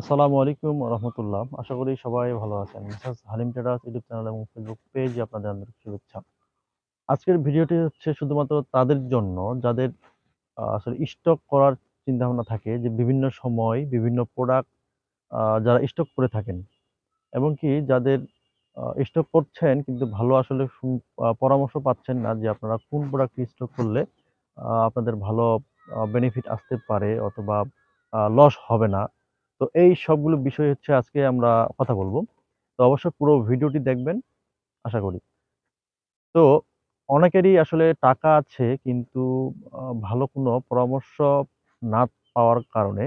আসসালামু আলাইকুম রহমতুল্লাহ আশা করি সবাই ভালো আছেন। Mrs Halim traders YouTube channel এবং ফেসবুক পেজে আপনাদের আন্তরিক শুভেচ্ছা। আজকের ভিডিওটি হচ্ছে শুধুমাত্র তাদের জন্য, যাদের আসলে স্টক করার চিন্তা ভাবনা থাকে যে বিভিন্ন সময় বিভিন্ন প্রোডাক্ট যারা স্টক করে থাকেন এবং কি যাদের স্টক করছেন কিন্তু ভালো আসলে পরামর্শ পাচ্ছেন না যে আপনারা কোন প্রোডাক্ট স্টক করলে আপনাদের ভালো বেনিফিট আসতে পারে অথবা লস হবে না। তো এই সবগুলো বিষয় হচ্ছে আজকে আমরা কথা বলব। তো অবশ্যই পুরো ভিডিওটি দেখবেন, আশা করি। তো অনেকেরই আসলে টাকা আছে কিন্তু ভালো কোনো পরামর্শ না পাওয়ার কারণে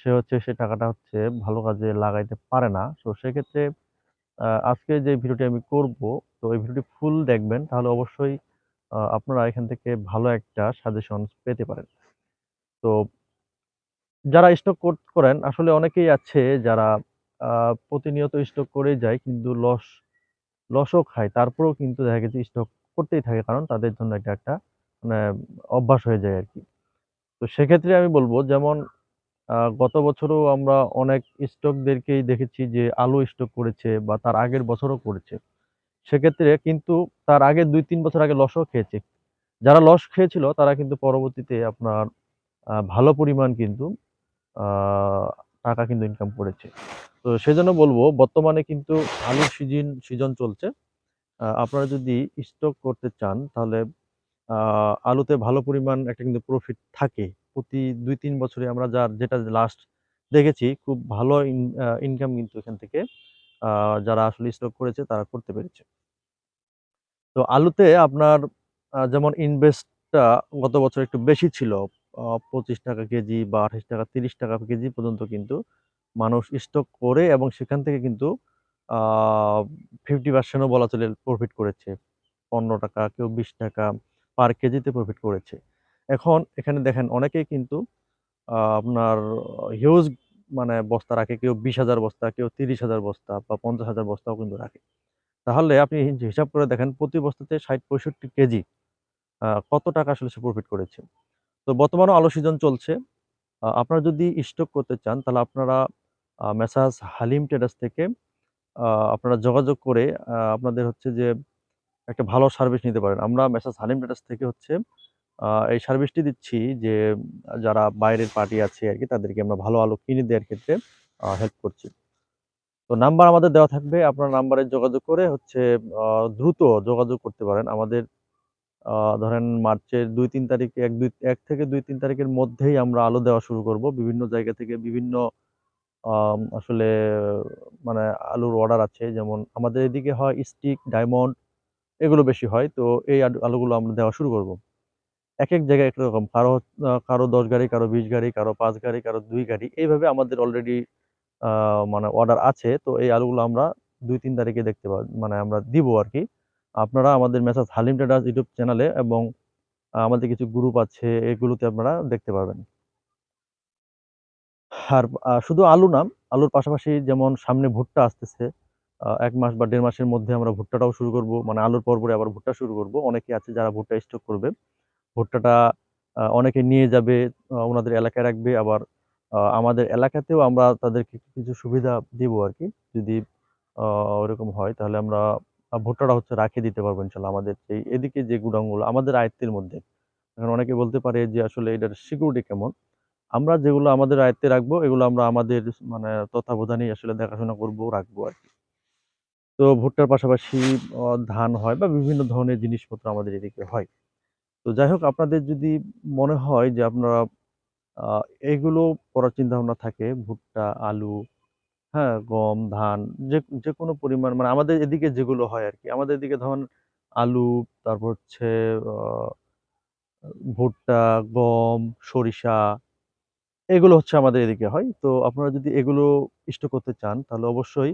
সে হচ্ছে সে টাকাটা হচ্ছে ভালো কাজে লাগাইতে পারে না। তো সেক্ষেত্রে আজকে যে ভিডিওটি আমি করব, তো এই ভিডিওটি ফুল দেখবেন, তাহলে অবশ্যই আপনারা এখান থেকে ভালো একটা সাজেশন পেতে পারেন। তো যারা স্টক করেন, আসলে অনেকেই আছে যারা প্রতিনিয়ত স্টক করে যায় কিন্তু লস লসও খায়। তারপরেও কিন্তু দেখা গেছে স্টক করতেই থাকে কারণ তাদের জন্য এটা একটা মানে অভ্যাস হয়ে যায় আর কি তো সেক্ষেত্রে আমি বলব যেমন গত বছরও আমরা অনেক স্টকদেরকেই দেখেছি যে আলু স্টক করেছে বা তার আগের বছরও করেছে। সেক্ষেত্রে কিন্তু তার আগে দুই, তিন বছর আগে লসও খেয়েছে। যারা লস খেয়েছিল তারা কিন্তু পরবর্তীতে আপনার ভালো পরিমাণ কিন্তু টাকা কিন্তু ইনকাম করেছে। তো সেজন্য বলব, বর্তমানে কিন্তু আলুর সিজন সিজন চলছে। আপনারা যদি স্টক করতে চান, তাহলে আলুতে ভালো পরিমাণ একটা কিন্তু প্রফিট থাকে। প্রতি দুই, তিন বছরে আমরা যার যেটা লাস্ট দেখেছি, খুব ভালো ইনকাম কিন্তু এখান থেকে যারা আসলে স্টক করেছে, তারা করতে পেরেছে। তো আলুতে আপনার যেমন ইনভেস্টটা গত বছর একটু বেশি ছিল পঁচিশ টাকা কেজি বা আঠাশ টাকা, তিরিশ টাকা কেজি পর্যন্ত কিন্তু মানুষ স্টক করে এবং সেখান থেকে কিন্তু ফিফটি পার্সেন্টও বলা চলে প্রফিট করেছে। পনেরো টাকা, কেউ বিশ টাকা পার কেজিতে প্রফিট করেছে। এখন এখানে দেখেন অনেকেই কিন্তু আপনার হিউজ মানে বস্তা রাখে, কেউ বিশ হাজার বস্তা, কেউ তিরিশ হাজার বস্তা বা পঞ্চাশ হাজার বস্তাও কিন্তু রাখে। তাহলে আপনি হিসাব করে দেখেন প্রতি বস্তাতে ষাট, পঁয়ষট্টি কেজি কত টাকা আসলে সে প্রফিট করেছে? তো বর্তমানে আলো সিজন চলছে। আপনারা যদি স্টক করতে চান, তাহলে আপনারা মেসাজ হালিম ট্রেডার্স থেকে আপনারা যোগাযোগ করে আপনাদের হচ্ছে যে একটা ভালো সার্ভিস নিতে পারেন। আমরা মেসাজ হালিম ট্রেডার্স থেকে হচ্ছে এই সার্ভিসটি দিচ্ছি যে, যারা বাইরের পার্টি আছে আর কি, তাদেরকে আমরা ভালো আলো কিনে দেওয়ার ক্ষেত্রে হেল্প করছি। তো নাম্বার আমাদের দেওয়া থাকবে, আপনার নাম্বারে যোগাযোগ করে হচ্ছে দ্রুত যোগাযোগ করতে পারেন। আমাদের ধরেন মার্চের দুই তিন তারিখে, এক দুই, এক থেকে দুই তিন তারিখের মধ্যেই আমরা আলু দেওয়া শুরু করব। বিভিন্ন জায়গা থেকে বিভিন্ন আসলে মানে আলুর অর্ডার আছে। যেমন আমাদের এদিকে হয় স্টিক ডায়মন্ড এগুলো বেশি হয়। তো এই আলু- আলুগুলো আমরা দেওয়া শুরু করব। এক এক জায়গায় এক রকম। কারও কারও দশ গাড়ি, কারও বিশ গাড়ি, কারও পাঁচ গাড়ি, কারও দুই গাড়ি। এইভাবে আমাদের অলরেডি মানে অর্ডার আছে। তো এই আলুগুলো আমরা দুই তিন তারিখে দেখতে পাব মানে আমরা দিব আর কি। আপনারা আমাদের মেসাজ হালিম ট্রেডার্স ইউটিউব চ্যানেলে এবং আমাদের কিছু গ্রুপ আছে, এগুলোতে আপনারা দেখতে পাবেন আর শুধু আলু না, আলুর পাশাপাশি যেমন সামনে ভুট্টা আসতেছে এক মাস বা দেড় মাসের মধ্যে আমরা ভুট্টাটাও শুরু করব মানে আলুর পরপরে আবার ভুট্টা শুরু করব। অনেকে আছে যারা ভুট্টা স্টক করবে। ভুট্টাটা অনেকে নিয়ে যাবে ওনাদের এলাকায় রাখবে। আবার আমাদের এলাকাতেও আমরা তাদেরকে কিছু সুবিধা দিব আর কি যদি ওরকম হয় তাহলে আমরা ভুট্টাটা হচ্ছে রাখে দিতে পারব ইনশাল্লাহ আমাদের এই এদিকে যে গুদামগুলো আমাদের আয়ত্তের মধ্যে। এখন অনেকে বলতে পারে যে আসলে এটার সিকিউরিটি কেমন? আমরা যেগুলো আমাদের আয়ত্তে রাখব, এগুলো আমরা আমাদের মানে তত্ত্বাবধানেই আসলে দেখাশোনা করব, রাখব আর কি। তো ভুট্টার পাশাপাশি ধান হয় বা বিভিন্ন ধরনের জিনিসপত্র আমাদের এদিকে হয়। তো যাই হোক, আপনাদের যদি মনে হয় যে আপনারা এগুলো করার চিন্তা ভাবনা থাকে, ভুট্টা, আলু হ্যাঁ গম, ধান, যে যে কোনো পরিমাণ মানে আমাদের এদিকে যেগুলো হয় আর কি আমাদের এদিকে ধরুন আলু, তারপর হচ্ছে ভুট্টা, গম, সরিষা, এগুলো হচ্ছে আমাদের এদিকে হয়। তো আপনারা যদি এগুলো ইষ্ট করতে চান, তাহলে অবশ্যই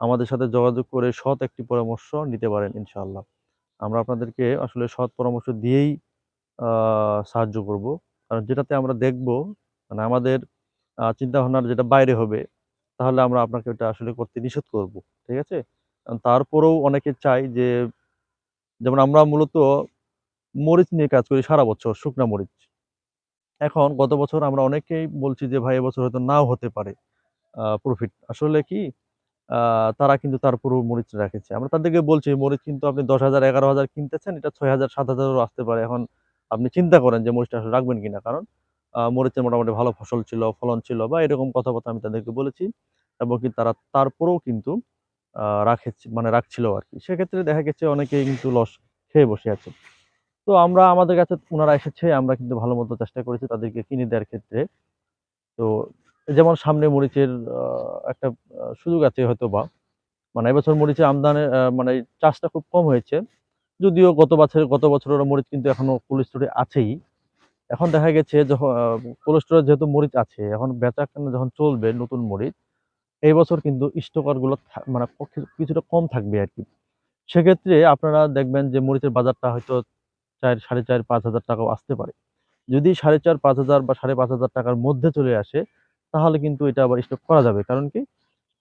আমাদের সাথে যোগাযোগ করে সৎ একটি পরামর্শ নিতে পারেন ইনশাআল্লাহ। আমরা আপনাদেরকে আসলে সৎ পরামর্শ দিয়েই সাহায্য করব। কারণ যেটাতে আমরা দেখব মানে আমাদের চিন্তা ভাবনার যেটা বাইরে হবে তাহলে আমরা আপনাকে ওটা আসলে করতে নিষেধ করব, ঠিক আছে? তারপরেও অনেকে চাই যে, যেমন আমরা মূলত মরিচ নিয়ে কাজ করি সারা বছর, শুকনা মরিচ। এখন গত বছর আমরা অনেকেই বলছি যে, ভাই, এবছর হয়তো নাও হতে পারে প্রফিট আসলে কি তারা কিন্তু তার পুরো মরিচ রেখেছে। আমরা তাদেরকে বলছি মরিচ কিন্তু আপনি দশ হাজার, এগারো হাজার কিনতেছেন, এটা ছয় হাজার, সাত হাজারও আসতে পারে। এখন আপনি চিন্তা করেন যে, মরিচটা আসলে রাখবেন কিনা। কারণ মরিচের মোটামুটি ভালো ফসল ছিল, ফলন ছিল বা এরকম কথাবার্তা আমি তাদেরকে বলেছি এবং কি তারা তারপরেও কিন্তু রাখে মানে রাখছিল আর কি। সেক্ষেত্রে দেখা গেছে অনেকেই কিন্তু লস খেয়ে বসে আছে। তো আমরা আমাদের কাছে ওনারা এসেছে, আমরা কিন্তু ভালো মতো চেষ্টা করেছি তাদেরকে কিনে দেওয়ার ক্ষেত্রে। তো যেমন সামনে মরিচের একটা সুযোগ আছে হয়তো বা মানে এবছর মরিচের আমদানি মানে চাষটা খুব কম হয়েছে। যদিও গত বছর, গত বছরের মরিচ কিন্তু এখনও কোল্ড স্টোরে আছেই। এখন দেখা গেছে যখন কোল্ড স্টোরে যেহেতু মরিচ আছে, এখন বেচা যখন চলবে নতুন মরিচ, এই বছর কিন্তু স্টকারগুলো মানে কিছু- কিছুটা কম থাকবে আর কি। সেক্ষেত্রে আপনারা দেখবেন যে মরিচের বাজারটা হয়তো চার, সাড়ে চার, পাঁচ হাজার টাকাও আসতে পারে। যদি সাড়ে চার, পাঁচ হাজার বা সাড়ে পাঁচ হাজার টাকার মধ্যে চলে আসে, তাহলে কিন্তু এটা আবার স্টক করা যাবে। কারণ কি?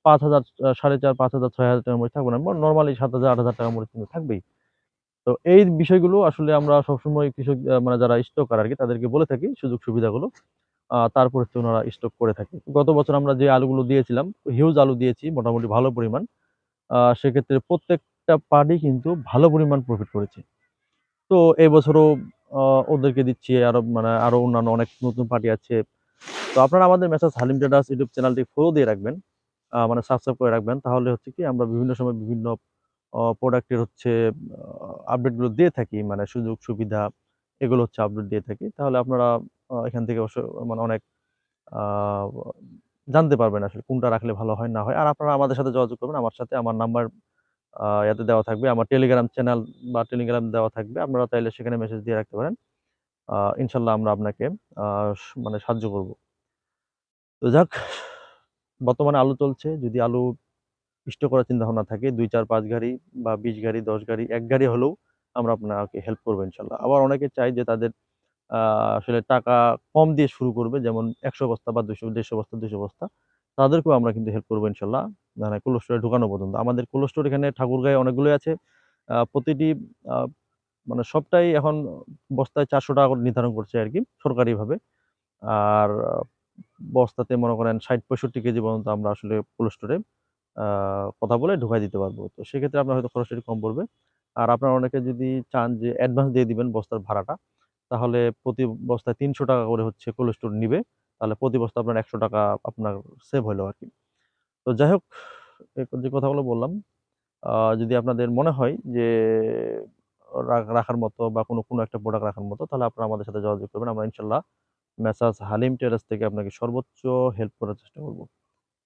পাঁচ হাজার সাড়ে চার, পাঁচ হাজার, ছয় হাজার টাকার মরিচ থাকবে না। নর্মালি সাত হাজার, আট হাজার টাকার মরিচ কিন্তু থাকবেই। তো এই বিষয়গুলো আসলে আমরা সবসময় কৃষক মানে যারা স্টকার আর কি তাদেরকে বলে থাকি সুযোগ সুবিধাগুলো। তারপর হচ্ছে ওনারা স্টক করে থাকে গত বছর আমরা যে আলুগুলো দিয়েছিলাম হিউজ আলু দিয়েছি মোটামুটি ভালো পরিমাণ। সেক্ষেত্রে প্রত্যেকটা পার্টি কিন্তু ভালো পরিমাণ প্রফিট করেছে। তো এই বছরও আহ, ওদেরকে দিচ্ছি আরও মানে আরও অন্যান্য অনেক নতুন পার্টি আছে। তো আপনারা আমাদের মেসাজ হালিম ট্রেডার্স ইউটিউব চ্যানেলটি ফলো দিয়ে রাখবেন। মানে সাবস্ক্রাইব করে রাখবেন। তাহলে হচ্ছে কি আমরা বিভিন্ন সময় বিভিন্ন প্রোডাক্টের হচ্ছে আপডেটগুলো দিয়ে থাকি মানে সুযোগ, সুবিধা, এগুলো হচ্ছে আপডেট দিয়ে থাকি। তাহলে আপনারা এখান থেকে মানে অনেক জানতে পারবেন আসলে কোনটা রাখলে ভালো হয়, না হয়। আর আপনারা আমাদের সাথে যোগাযোগ করবেন। আমার সাথে আমার নাম্বার এতে দেওয়া থাকবে। আমার টেলিগ্রাম চ্যানেল বা টেলিগ্রাম দেওয়া থাকবে। আপনারা চাইলে সেখানে মেসেজ দিয়ে রাখতে পারেন। ইনশাল্লাহ আমরা আপনাকে মানে সাহায্য করব। তো যাক, বর্তমানে আলু চলছে। যদি আলু স্টোর করার চিন্তা ভাবনা থাকে। দুই, চার, পাঁচ গাড়ি বা বিশ গাড়ি, দশ গাড়ি, এক গাড়ি হলেও আমরা আপনাকে হেল্প করব ইনশাল্লাহ। আবার অনেকে চাই যে তাদের আসলে টাকা কম দিয়ে শুরু করবে, যেমন একশো বস্তা বা দুশো, দেড়শো বস্তা, দুশো বস্তা। তাদেরকেও আমরা কিন্তু হেল্প করব ইনশাল্লাহ। মানে কোল্ড স্টোরে ঢুকানো পর্যন্ত। আমাদের কোল্ড স্টোর এখানে ঠাকুরগাঁয়ে অনেকগুলোই আছে। প্রতিটি মানে সবটাই এখন বস্তায় চারশো টাকা করে নির্ধারণ করছে আর কি, সরকারিভাবে। আর, বস্তাতে মনে করেন ষাট, পঁয়ষট্টি কেজি পর্যন্ত আমরা আসলে কোল্ড স্টোরে কথা বলে ঢুকাই দিতে পারব। তো সেক্ষেত্রে আপনার হয়তো খরচটা কম পড়বে। আর আপনারা অনেকে যদি চান যে অ্যাডভান্স দিয়ে দিবেন বস্তার ভাড়াটা, তাহলে প্রতি বস্তায় তিনশো টাকা করে হচ্ছে কোল্ড স্টোর নিবে। তাহলে প্রতি বস্তা আপনার একশো টাকা আপনার সেভ হলো আর কি। তো যাই হোক যে কথাগুলো বললাম যদি আপনাদের মনে হয় যে রাখার মতো বা কোনো কোনো একটা প্রোডাক্ট রাখার মতো, তাহলে আপনারা আমাদের সাথে যোগাযোগ করবেন। আমরা ইনশাল্লাহ মেসাজ হালিম টেরাস থেকে আপনাকে সর্বোচ্চ হেল্প করার চেষ্টা করব।